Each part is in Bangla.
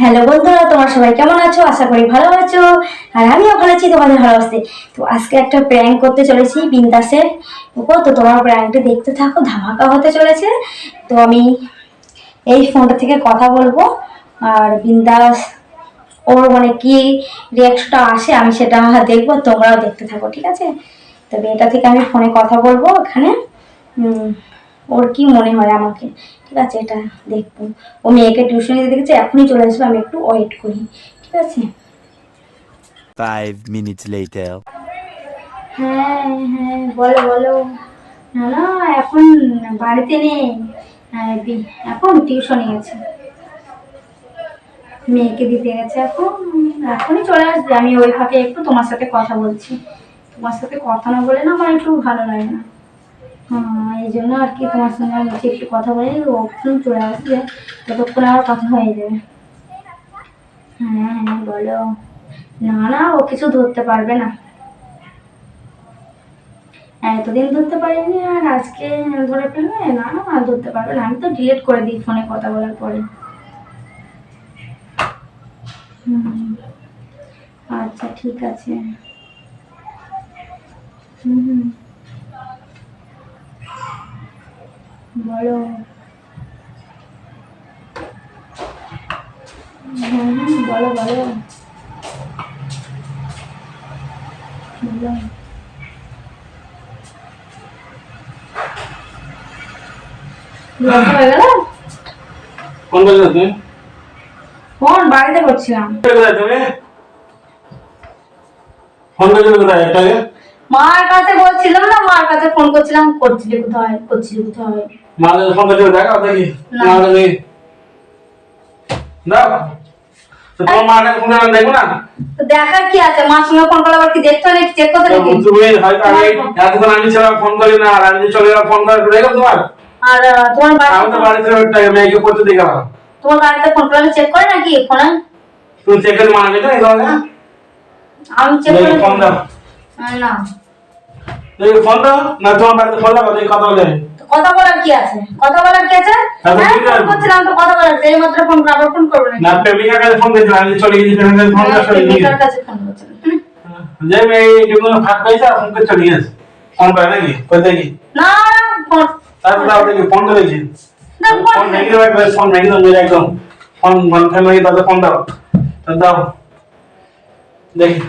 হ্যালো বন্ধুরা, তোমার সবাই কেমন আছো? আশা করি ভালো আছো। আর আমিও ভালো আছি, তোমাদের ভালোবাসতে। তো আজকে একটা প্র্যাঙ্ক করতে চলেছি বিন্দাসের উপর। তো তোমার প্র্যাঙ্কটা দেখতে থাকো, ধামাকা হতে চলেছে। তো আমি এই ফোনটা থেকে কথা বলব। আর বিন্দাস, ওর মানে কি রিয়াকশনটা আসে আমি সেটা দেখব, তোমরাও দেখতে থাকো, ঠিক আছে? তবে এটা থেকে আমি ফোনে কথা বলব ওখানে ওর কি মনে হয় আমাকে? ঠিক আছে এটা দেখব। ও মেয়েকে টিউশন দিতে দেখেছে এখনই চলে আসবে আমি একটু ওয়েট করি। ঠিক আছে. হ্যাঁ হ্যাঁ বলো বলো। না না এখন বাড়িতে নেই। হ্যাঁ, এখন টিউশনে গেছে। মেয়েকে দিতে গেছে এখন এখনই চলে আসবে। আমি ওইভাবে একটু তোমার সাথে কথা বলছি। তোমার সাথে কথা না বলে না আমার একটু ভালো লাগে না। এই জন্য আর কি তোমার সঙ্গে আমি একটু কথা বলি ওখানে চলে আসবে ততক্ষণ আমার কথা হয়ে যাবে হ্যাঁ হ্যাঁ বলো। না না, ও কিছু ধরতে পারবে না। এতদিন ধরতে পারিনি, আর আজকে ধরে ফেলবে? না না, আর ধরতে পারবে না। আমি তো ডিলিট করে দিই ফোনে কথা বলার পরে। আচ্ছা ঠিক আছে। হুম হুম। বলো বলো বলো তুমি? ফোন বাড়িতে করছিলাম। কোথায় তুমি? ফোন করছিলে কোথায়? একটা মার কাছে বলছিলাম না মার কাছে ফোন করছিলাম করছিলি কোথায়? করছিলি কোথায়? মা ফোন দেখি দাও তো তোমার মা কাছে ফোন করে দেখো না তো দেখার কি আছে? মার সঙ্গে ফোন করলে আবার কি দেখতে নাকি চেক করতে নাকি তুমি হয়তো আমি এতক্ষণ আমি ছাড়া ফোন করি না আর আমি চলে গেলাম ফোন করে দেখো তোমার আর তোমার আমি তো বাড়িতে মেয়েকে তোমার বাড়িতে ফোন করলে চেক করে নাকি ফোনে তুমি চেক করে মানা গেছো এই আমি চেক করে ফোন দাও না। ফোন দাও না তোমার বাড়িতে ফোন দেখি কথা বলে তো কথা বলার কি আছে? কথা বলার কি আছে? হ্যাঁ, হ্যাঁ ফোন করছিলাম তো কথা বলার এই মাত্র ফোন করে আবার ফোন করবে নাকি? না প্রেমিকার কাছে ফোন দিয়েছিল আমি চলে গেছি প্রেমিকার ফোন হ্যাঁ, চলে গেছি প্রেমিকার কাছে ফোন করছিলাম। হুম। যে মেয়ে যেগুলো ফাঁক পাইছে ফোন করে চলে গেছে ফোন করে নাকি? কই দেখি। না না ফোন। তারপর দাও দেখি ফোন দেখি না, ফোন ভেঙে দেবো একবার ফোন ভেঙে দেবো একদম। ফোন ফোন ফ্যামিলি তাদের ফোন দাও দাও দেখি।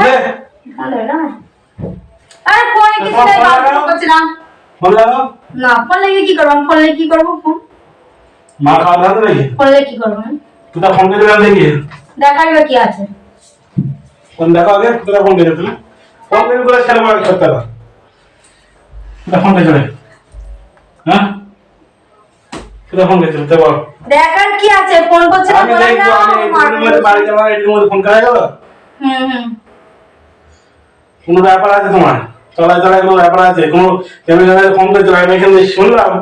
ভালো না? আরে ফোনে কিছু ফোন বাবা, করছিলাম ফোন লাগাও না ফোন লাগিয়ে কি করব? ফোন লাগিয়ে কি করব ফোন? মা খাওয়া দাওয়া তো নাকি ফোন লাগিয়ে কি করব আমি? তুই ফোন করে দিলাম দেখি। দেখার কি আছে। ফোন দেখো আগে তুই ফোন করে তুমি ফোন করে করে ছেলে বড় করতে হবে তুই ফোন করে চলে হ্যাঁ? তুই ফোন করে চলে বল। দেখার কি আছে? ফোন করছে না আমি দেখব আমি মার এটির মধ্যে বাড়ি যাওয়ার এটির মধ্যে ফোন করা গেল হুম হুম। কোনো ব্যাপার আছে তোমার? চলায় চলায় কোনো ব্যাপার আছে? কোনো যারা ফোন করে চলে আমি এখানে শুনলাম।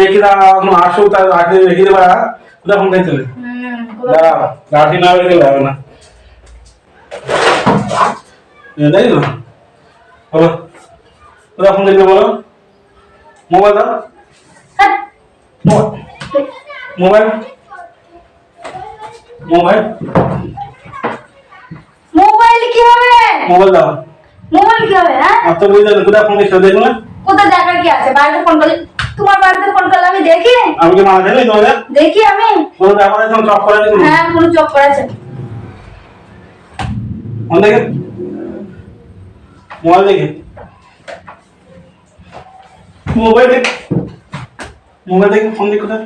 রেখে দাও এখন আসুক তার আগে রেখে দেবা কোথায় ফোন করে চলে লাঠি না রেখে যাবে না। তাই তো। বলো। কোথায় ফোন করে বলো? মোবাইল দাও। মোবাইল। মোবাইল? মোবাইল? কি হবে মোবাইল দাও। মোবাইল কি হবে হ্যাঁ কোথায় ফোন করে দেখো না? কোথায় দেখার কি আছে? বাড়িতে ফোন করলে তোমার বাড়িতে ফোন করলে আমি দেখি? আমি কি জানি তোমাদের? দেখি আমি। কোনো ব্যাপার আছে? চক করে দিন হ্যাঁ কোনো ফোন দেখে। মোবাইল দেখে। মোবাইল দেখে। মোবাইল দেখে ফোন দেখে কোথায়?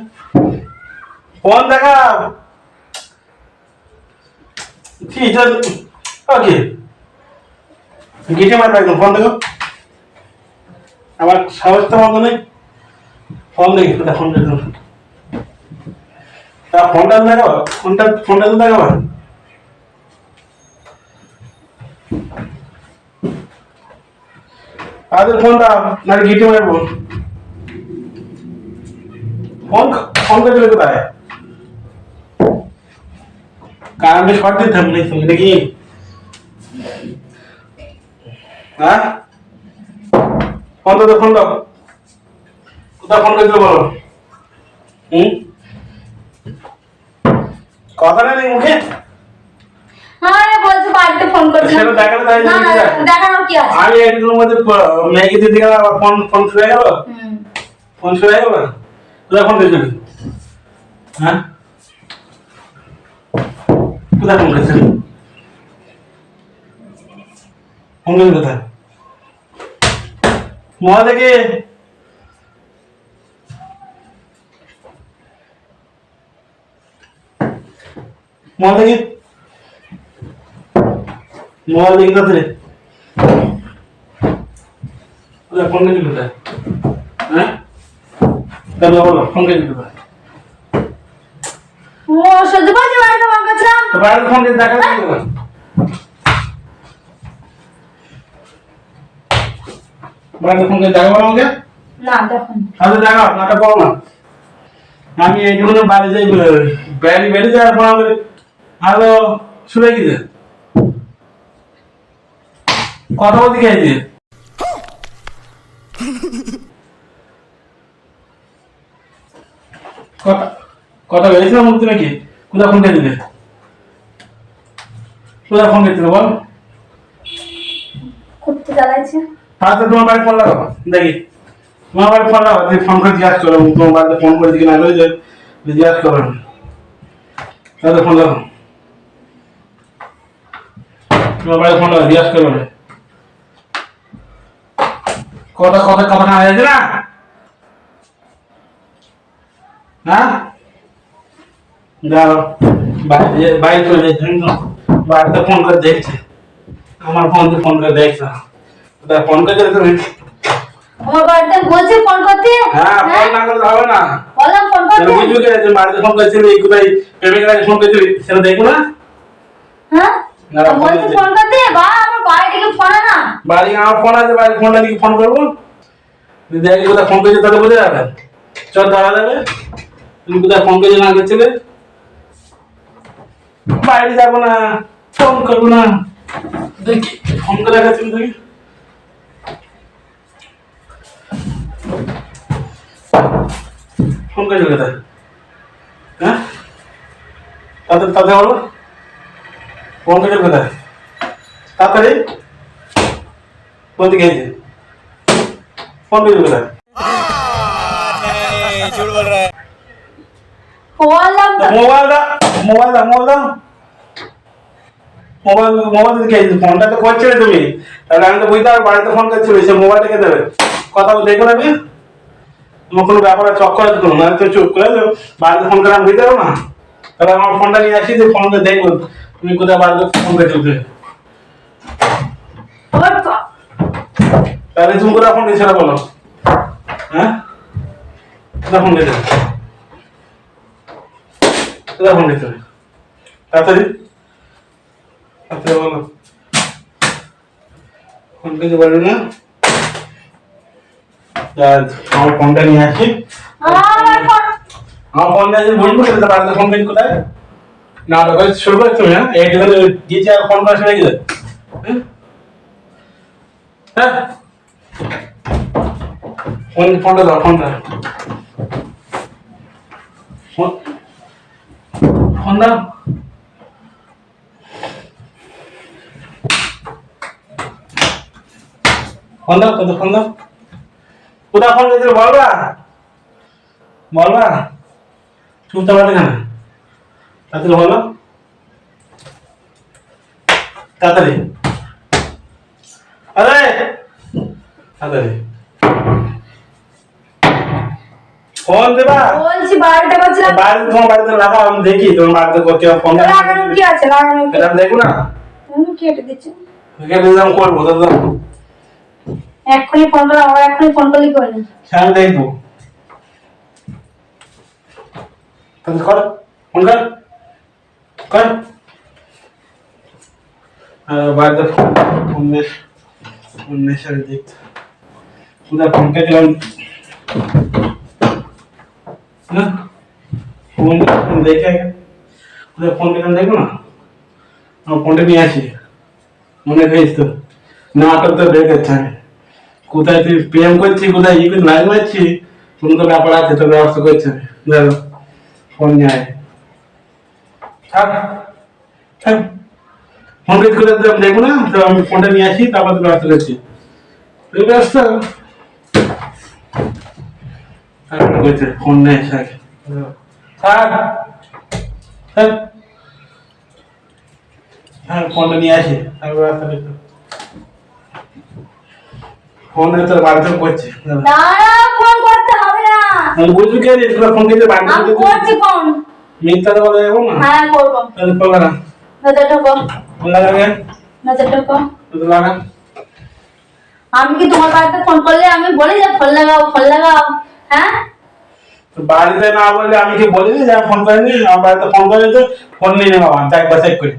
ফোন দেখা। কি এটা একদম ফোন দেখো আমার সাহস তো মতো নেই। ফোন তা ফোনটা ফোনটা ফোনটা আদের ফোন ফোন কোথায়? দিতে হবে নাকি? হ্যাঁ? ফোন দাও ফোন দাও। কোথায় ফোন করেছিল বলো? হুম? কথা নেই মুখে? হ্যাঁ বলছে বাড়িতে ফোন করছে। দেখানোর কি আছে? আমি একদিনের মধ্যে ম্যাগি দিতে গেলাম ফোন ফোন শুরু হয়ে গেল ফোন শুরু হয়ে গেল কোথায় ফোন করেছিলি হ্যাঁ? কোথায় ফোন করেছিলি করেছিলি কোথায় দেখি মোবাইল দেখি কোথায় কোথায়? ফোন করেছিলি কোথায়? হ্যাঁ? তাহলে বলো ফোন কোথায়? ও সহ্য বলছে বাড়িতে ফোন করছিলাম তো বাইরে ফোন দিয়ে দেখা যাচ্ছে না বাইরে ফোন করে দেখাবো না আমাকে? না দেখুন। তাহলে দেখাও নাটা পাবো না। আমি এইটুকু বাইরে যাই বাইরে বেরিয়ে যাওয়ার পর আমাদের আলো শুনে গেছে। কথা বলতে গেছি কথা কথা মুক্তি নাকি? কোথায় ফোন দিলে? কোথায় ফোন দিয়েছিল বল? করতে চালাইছে। তাহলে তোমার বাড়ি ফোন লাগাও দেখি। তোমার বাড়ি লাগাও তুমি ফোন করে জিজ্ঞাসা করো তোমার বাড়িতে ফোন করে দিকে না তাহলে ফোন হ্যাঁ? বাড়িতে করে দেখছে। আমার ফোন ফোন করে দেখছে। কোথায় ফোন করে তুমি? আমার বাড়িতে বলছে ফোন করতে? হ্যাঁ ফোন না করলে হবে না। বললাম ফোন করতে। বুঝবি কি? যে বাড়িতে ফোন করেছিলি কোথায় প্রেমিকের কাছে ফোন করেছিলি সেটা দেখব না। হ্যাঁ? না, ফোন করতে। বা আমার বাড়ি থেকে ফোন না বাড়ি আমার ফোন আছে বাড়ি ফোনটা দিকে ফোন করব। দেখি কোথায় ফোন করেছে তাহলে বুঝে যাবে। চল ধরা যাবে। তুমি কোথায় ফোন করেছে না করছিলে? বাইরে যাব না ফোন করব না। দেখি ফোন করে দেখাচ্ছি দেখি ফোন করেছিল কোথায় হ্যাঁ? তাদের তাদের বলো। ফোন করেছিল কোথায় তাড়াতাড়ি। বলতে গেছে ফোন করেছিল কোথায় মোবাইল দা মোবাইল দা মোবাইল মোবাইল মোবাইল দিকে ফোনটা তো করছিলে তুমি। তাহলে আমি তো বুঝতে পারব বাড়িতে ফোন করছিলে সে মোবাইলটা কে দেবে? কথা দেখো না আমি তোমার কোনো ব্যাপারে চক্কর আছে কোনো মানে তুমি চুপ করে বাড়িতে ফোন করে আমি পারব না? তাহলে আমার ফোনটা নিয়ে আসি যে ফোন করে দেখব তুমি কোথায় বাড়িতে ফোন করে চলতে তাহলে তুমি কোথায় ফোন দিয়েছিল বলো। হ্যাঁ? কোথায় ফোন দিয়েছিল কোথায় ফোন দিয়েছিল তাড়াতাড়ি। তাড়াতাড়ি বলো। ফোন দিতে পারবি না আমার ফোনটা নিয়ে আসি। আমার ফোন। আমার ফোন বুঝব কিন্তু বাড়িতে ফোন করি কোথায়? না করে শুরু করে তুমি হ্যাঁ? এই দিকে গিয়েছি আর ফোন করা শুনে গেছে হ্যাঁ? ফোন ফোনটা দাও ফোনটা। ফোন ফোন দাও। ফোন দাও কত ফোন দাও। ফোন করেছিল বলবা? বলবা? কেন তাড়াতাড়ি বলো। তাড়াতাড়ি। আরে! তাড়াতাড়ি। ফোন দেবা? বলছি বাড়িতে করছিলাম বাড়িতে তোমার বাড়িতে লাগাও আমি দেখি। তোমার বাড়িতে করতে ফোন লাগানোর কি আছে? লাগানোর কি এটা আমি দেখব না? তুমি কেটে দিচ্ছ। এখানে দিলাম করব তো এক্ষুনি ফোন করে আমার এক্ষুনি ফোন করলে কি বলি? সে আমি দেখব তাহলে কর ফোন কর কর। আর বাড়িতে ফোন ফোন বেশ ফোন বেশ আমি দেখতে কোথায় ফোন কেছিলাম না? ফোন ফোন দেখে আগে। কোথায় ফোন দিলাম দেখব না? আমার ফোনটা নিয়ে আসি। মনে রেখেছিস তো? নাটক তো দেখেছি আমি কোথায় তুই প্রেম করছিস, কোথায় ই লাইন মারছি তুমি তো ব্যাপার আছে তো ব্যবস্থা করছে। দেখো ফোন যায় থাক থাক। ফোন পেজ করে দিলাম দেখব না, তো আমি ফোনটা নিয়ে আসি, তারপর তো ব্যবস্থা করছি। তুই ব্যস্ত? করছে, ফোন নেই থাক। থাক হ্যাঁ ফোনটা নিয়ে আসি, তারপর ব্যবস্থা করছি। ফোনে তো বাড়িতে করছে। দাঁড়া ফোন করতে হবে না। আমি বুঝবি কে রে? তোরা ফোন করতে বাড়িতে আমি করছি। ফোন। মিথ্যা তো বলা যাব না? হ্যাঁ করব। তাহলে ফোন লাগা। ভেতর ঢোকো। ফোন লাগাবে ভেতর ঢোকো। তো লাগা। আমি কি তোমার বাড়িতে ফোন করলে আমি বলি যে ফোন লাগাও ফোন লাগাও? হ্যাঁ? বাড়িতে না বললে আমি কি বলিনি যে ফোন করিনি? আমার বাড়িতে ফোন করে তো ফোন নিয়ে নেব আমার চেক বা চেক করে।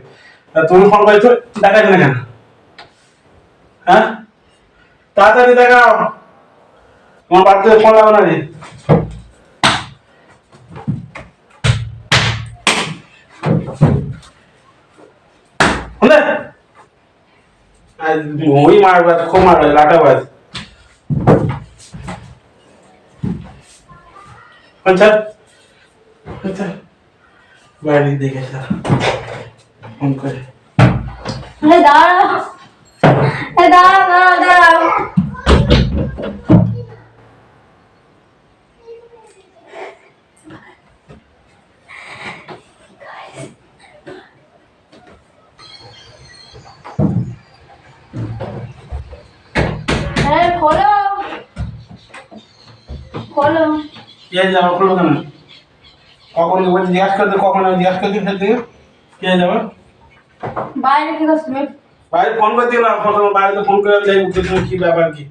তুমি ফোন করেছ? দেখাচ্ছি না কেন? হ্যাঁ? তাড়াতাড়ি দেখাও তোমার বাড়িতে ফোন লাগাও না রে শুনলে আর ওই মারবে খুব মারবে লাটা বাজ আচ্ছা আচ্ছা বাইরে দেখে স্যার ফোন করে আরে দাঁড়াও হ্যাঁ খোলো। খোলো। কে যাব? খুলবো কেন? কখন বলছি জিজ্ঞাসা করতে কখন জিজ্ঞাসা থেকে কে যাবে? বাইরে কি করছ তুমি? বাইরে ফোন করে দিলাম ফোন তোমার বাড়িতে ফোন করে যাই উঠে তুমি কি ব্যাপার কি?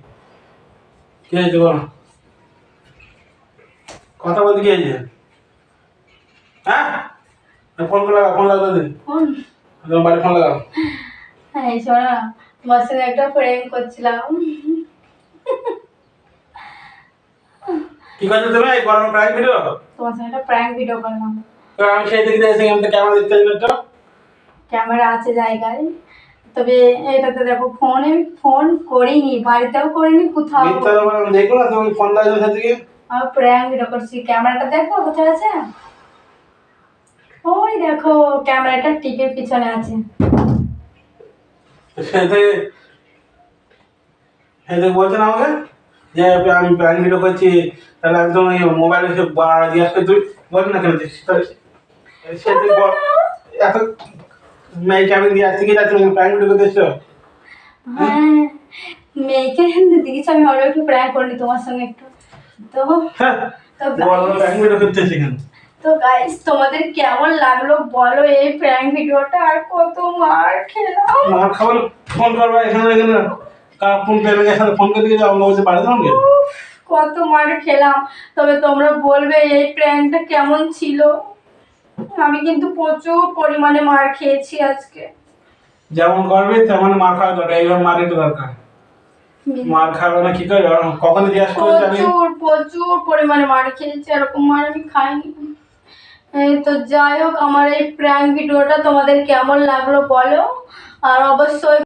কে আছে বলো? কথা বলতে কে হয়েছে হ্যাঁ? ফোন করে লাগা ফোন লাগা দিন ফোন? তোমার বাড়ি ফোন লাগাও। হ্যাঁ শোনো তোমার সঙ্গে একটা প্রেম করছিলাম। কি করছ তুমি? এই গরম প্রাইস ভিডিও তোমার সঙ্গে একটা প্র্যাঙ্ক ভিডিও করলাম। আমি সেই দিকে দেখছি আমি তো ক্যামেরা দেখতে ক্যামেরা আছে জায়গায়। তবে এটাতে দেখো ফোনে ফোন করিনি বাড়িতেও করিনি কোথাও বলে দেখব না তুমি ফোন লাগছো সে দিকে আমার প্র্যাঙ্ক ভিডিও করছি ক্যামেরাটা দেখো কোথায় আছে? ওই দেখো ক্যামেরাটা টিকের পিছনে আছে। সেতে বলছেন আমাকে? যে আমি প্রাইম ভিডিও করছি তাহলে একদম এই মোবাইলে সে বাড়া জিজ্ঞাসা করে তুই বলছি না কেন এত মেয়েকে হ্যাঁ মেয়েকে আমি আরও একটু প্র্যাঙ্ক করিনি তোমার সঙ্গে একটু। তো হ্যাঁ তো গাইস তোমাদের কেমন লাগল বলো এই প্র্যাঙ্ক ভিডিওটা? আর কত মার খেলাম। মার খাবার ফোন করবা এখানে এখানে। কার ফোন পেলে এখানে ফোন করে দিয়ে যাও বলছি কত মার খেলাম। তবে তোমরা বলবে এই প্র্যাঙ্কটা কেমন ছিল। আমি কিন্তু প্রচুর পরিমাণে মার খেয়েছি আজকে। যেমন করবে তেমন মার খাওয়া দরকার। এইভাবে মার একটু দরকার। মার খাবে না কি করে? কখন জিজ্ঞাসা করে যাবি প্রচুর প্রচুর পরিমাণে মার খেয়েছি এরকম মার আমি খাইনি। এই তো যাই হোক আমার এই প্র্যাঙ্ক ভিডিওটা তোমাদের কেমন লাগল বলো? আর অবশ্যই